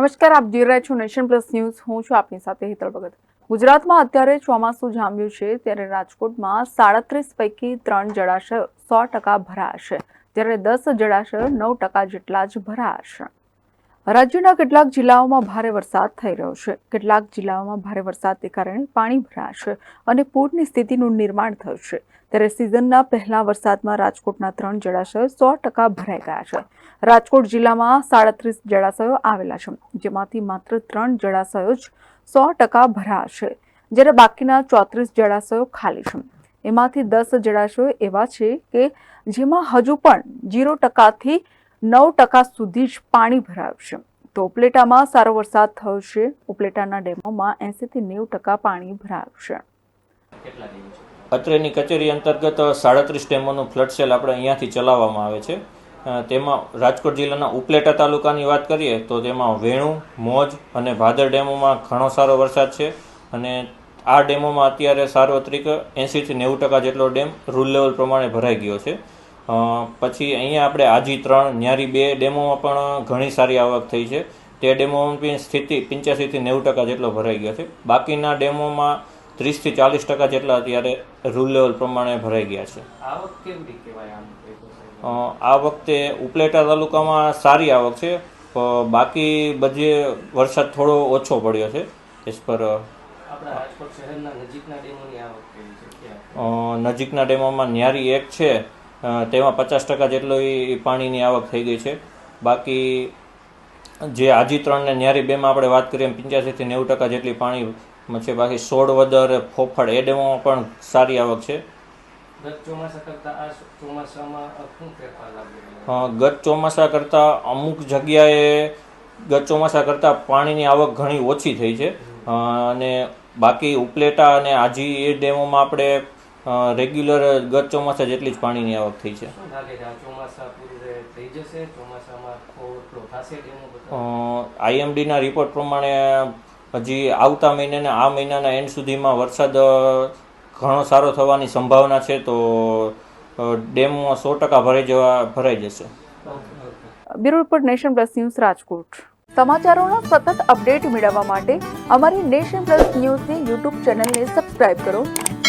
નમસ્કાર, આપ જોઈ રહ્યા છો નેશન પ્લસ ન્યૂઝ. હું છું આપની સાથે હેતલ ભગત. ગુજરાતમાં અત્યારે ચોમાસું જામ્યું છે, ત્યારે રાજકોટમાં સાડત્રીસ પૈકી ત્રણ જળાશયો સો ટકા ભરાશે જ્યારે દસ જળાશયો નવ ટકા જેટલા જ ભરાશે રાજ્યના કેટલાક જિલ્લાઓમાં ભારે વરસાદ થઈ રહ્યો છે. કેટલાક જિલ્લાઓમાં ભારે વરસાદને કારણે પાણી ભરાશે અને પૂરની સ્થિતિનું નિર્માણ થયું છે. ત્યારે સિઝનના પહેલા વરસાદમાં રાજકોટના ત્રણ જળાશયો સો ટકા ભરાઈ ગયા છે. રાજકોટ જિલ્લામાં સાડત્રીસ જળાશયો આવેલા છે, જેમાંથી માત્ર ત્રણ જળાશયો જ સો ટકા ભરાશે જ્યારે બાકીના ચોત્રીસ જળાશયો ખાલી છે. એમાંથી દસ જળાશયો એવા છે કે જેમાં હજુ પણ જીરો ટકાથી નવ ટકા સુધી જ પાણી ભરાયું છે તો ઉપલેટામાં સારો વરસાદ થયો છે ઉપલેટાના ડેમોમાં એંસીથી નેવું ટકા પાણી ભરાયું છે અત્રેની કચેરી અંતર્ગત સાડત્રીસ ડેમોનું ફ્લડ સેલ આપણે અહીંયાથી ચલાવવામાં આવે છે. તેમાં રાજકોટ જિલ્લાના ઉપલેટા તાલુકાની વાત કરીએ તો તેમાં વેણુ, મોજ અને ભાદર ડેમોમાં ઘણો સારો વરસાદ છે અને આ ડેમોમાં અત્યારે સાર્વત્રિક એંસીથી નેવું ટકા જેટલો ડેમ રૂલ લેવલ પ્રમાણે ભરાઈ ગયો છે. પછી અહીંયા આપણે આજી ત્રણ ન્યારી બે ડેમોમાં પણ ઘણી સારી આવક થઈ છે. તે ડેમોમાં બી સ્થિતિ પંચ્યાસીથી નેવું ટકા જેટલો ભરાઈ ગયો છે. બાકીના ડેમોમાં ત્રીસથી ચાલીસ ટકા જેટલા અત્યારે રૂલ લેવલ પ્રમાણે ભરાઈ ગયા છે. આ વખતે ઉપલેટા તાલુકામાં સારી આવક છે. બાકી બધે વરસાદ થોડો ઓછો પડ્યો છે એસ પર નજીકના ડેમોની આવક કેવી છે? ક્યાં નજીકના ડેમોમાં ન્યારી એક છે. તેમાં પચાસ ટકા જેટલો એ પાણીની આવક થઈ ગઈ છે. બાકી જે આજી ત્રણ ને ન્યારી બેમાં આપણે વાત કરીએ એમ પંચ્યાસીથી નેવું ટકા જેટલી પાણીમાં છે. બાકી સોળ વદર ફોફળ એ ડેમોમાં પણ સારી આવક છે. ચોમાસા કરતા ગત ચોમાસા કરતાં અમુક જગ્યાએ ગત ચોમાસા કરતાં પાણીની આવક ઘણી ઓછી થઈ છે. અને બાકી ઉપલેટા અને આજી એ ડેમોમાં આપણે રેગ્યુલર ગત ચોમાસા જેટલી જ પાણીની આવક થઈ છે. આઈએમડીના રિપોર્ટ પ્રમાણે હજી આવતા મહિને આ મહિનાના એન્ડ સુધીમાં વરસાદ ઘણો સારો થવાની સંભાવના છે તો ડેમમાં સો ટકા ભરાઈ જવા ભરાઈ જશે. Bureau report nation plus news Rajkot. સમાચારોના સતત અપડેટ મેળવવા માટે અમારી નેશન પ્લસ ન્યૂઝની યુટ્યુબ ચેનલને સબસ્ક્રાઇબ કરો.